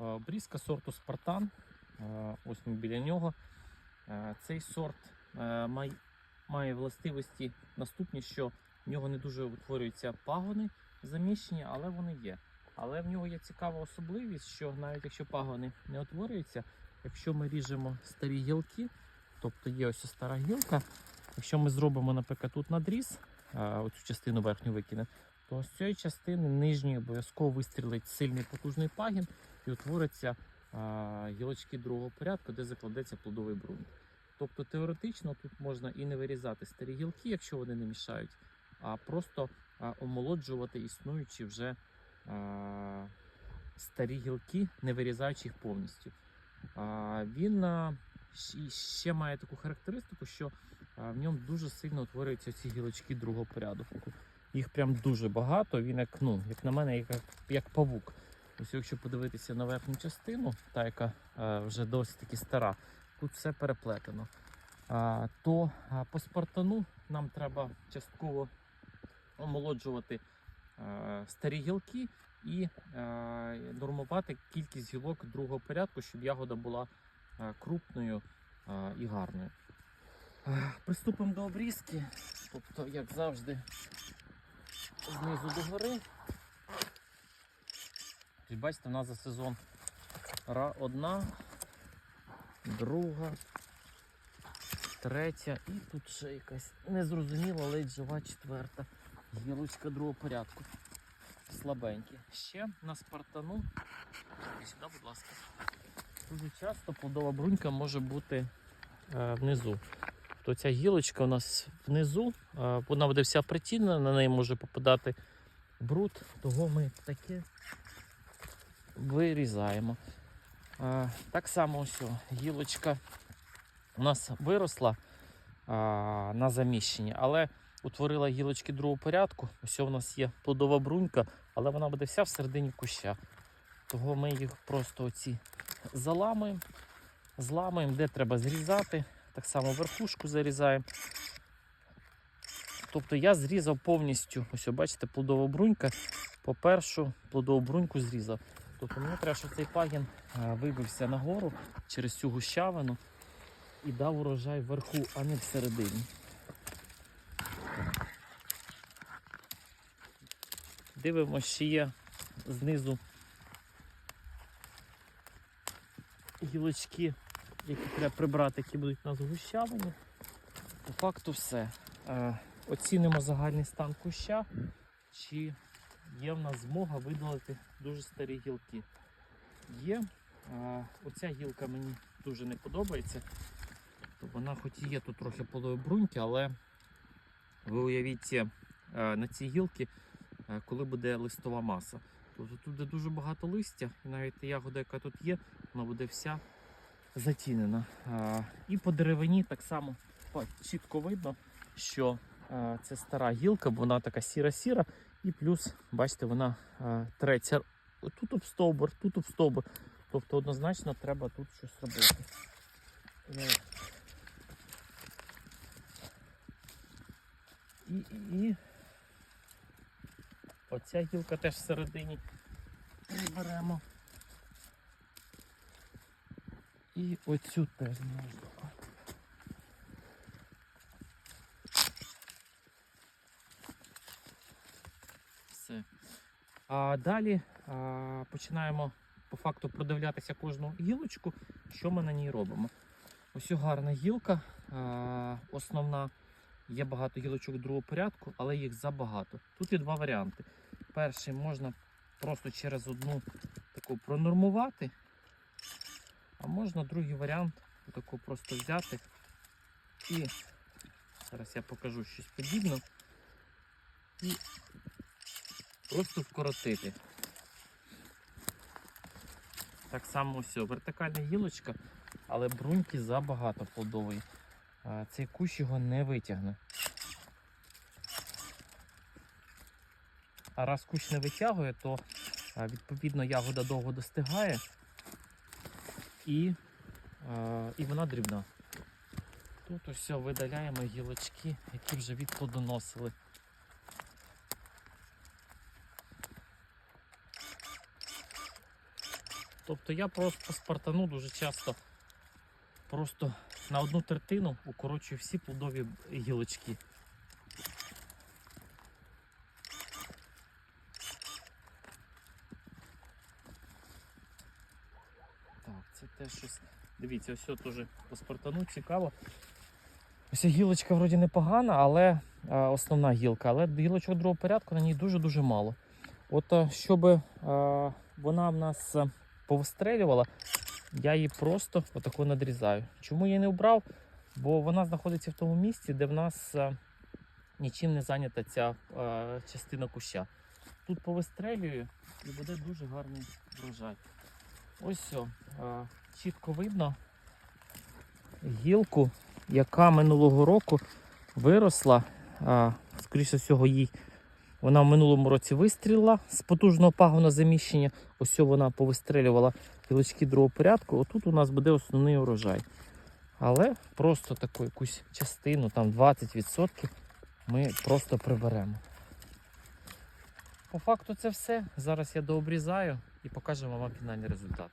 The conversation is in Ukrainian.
Брізка сорту Спартан. Е, Ось ми біля нього. Е, Цей сорт е, має властивості наступні, що в нього не дуже утворюються пагони заміщені, але вони є. Але в нього є цікава особливість, що навіть якщо пагони не утворюються, якщо ми ріжемо старі гілки, тобто є ось стара гілка, якщо ми зробимо, наприклад, тут надріз, е, оцю частину верхню викинемо, то з цієї частини нижньої обов'язково вистрілить сильний потужний пагін і утвориться гілочки другого порядку, де закладеться плодовий ґрунт. Тобто теоретично тут можна і не вирізати старі гілки, якщо вони не мішають, а просто омолоджувати існуючі вже старі гілки, не вирізаючи їх повністю. Він ще має таку характеристику, що в ньому дуже сильно утворюються ці гілочки другого порядку. Їх прям дуже багато. Він як, ну, як на мене, як, як павук. Ось якщо подивитися на верхню частину, та яка е, вже досить таки стара, тут все переплетено. То по спартану нам треба частково омолоджувати е, старі гілки і е, нормувати кількість гілок другого порядку, щоб ягода була крупною і гарною. Приступимо до обрізки. Тобто, як завжди, знизу до Бачите, у нас за сезон одна, друга, третя і тут ще якась незрозуміла, ледь жива четверта. Гілочка другого порядку. Слабенькі. Ще на спартану. Іди сюди, будь ласка. Дуже часто плодова брунька може бути е, внизу. То ця гілочка у нас внизу, е, вона буде вся прицільна, на неї може попадати бруд, того ми таке вирізаємо. Так само ось гілочка у нас виросла на заміщенні, але утворила гілочки другого порядку. Ось у нас є плодова брунька, але вона буде вся всередині куща. Того ми їх просто оці заламуємо, зламуємо, де треба зрізати. Так само верхушку зарізаємо. Тобто я зрізав повністю, ось бачите, плодова брунька. По першу плодову бруньку зрізав. Тобто мені треба, щоб цей пагін е, вибився нагору через цю гущавину і дав урожай вверху, а не всередині. Дивимося, чи є знизу гілочки, які треба прибрати, які будуть у нас гущавині. По факту все. Е, Оцінимо загальний стан куща, чи є в нас змога видалити дуже старі гілки. Є. А, оця гілка мені дуже не подобається. Тобто вона хоч і є тут трохи полої бруньки, але ви уявіть е, на цій гілці, е, коли буде листова маса. Тобто тут буде дуже багато листя, і навіть ягода, яка тут є, вона буде вся затінена. І по деревині так само чітко видно, що е, це стара гілка, вона така сіра-сіра, і плюс, бачите, вона е, треться тут об стовбур, тут об стовбур. Тобто однозначно треба тут щось робити. Е, І, і, і оця гілка теж всередині приберемо. І оцю теж можна. Все. А далі а, починаємо по факту продивлятися кожну гілочку, що ми на ній робимо. Ось гарна гілка, а, основна. Є багато гілочок другого порядку, але їх забагато. Тут є два варіанти. Перший можна просто через одну таку пронормувати, а можна другий варіант таку просто взяти і зараз я покажу щось подібне. І просто вкоротити. Так само все, вертикальна гілочка, але бруньки забагато плодової. Цей кущ його не витягне. А раз кущ не витягує, то відповідно ягода довго достигає і, і вона дрібна. Тут ось видаляємо гілочки, які вже відплодоносили. Тобто я просто спартану дуже часто просто на одну третину укорочую всі плодові гілочки. Так, це теж щось. Дивіться, ось теж по спартану цікаво. Ось гілочка вроді непогана, але основна гілка, але гілочок другого порядку на ній дуже-дуже мало. От щоб вона в нас повистрелювала, я її просто отако надрізаю. Чому я не вбрав? Бо вона знаходиться в тому місці, де в нас а, нічим не зайнята ця а, частина куща. Тут повистрелюю і буде дуже гарний врожай. Ось все. А, чітко видно гілку, яка минулого року виросла. А, скоріше всього, їй вона в минулому році вистрілила з потужного пагона заміщення. Ось вона повистрелювала гілочки другого порядку. Отут у нас буде основний урожай. Але просто таку якусь частину, там 20%, ми просто приберемо. По факту це все. Зараз я дообрізаю і покажемо вам фінальний результат.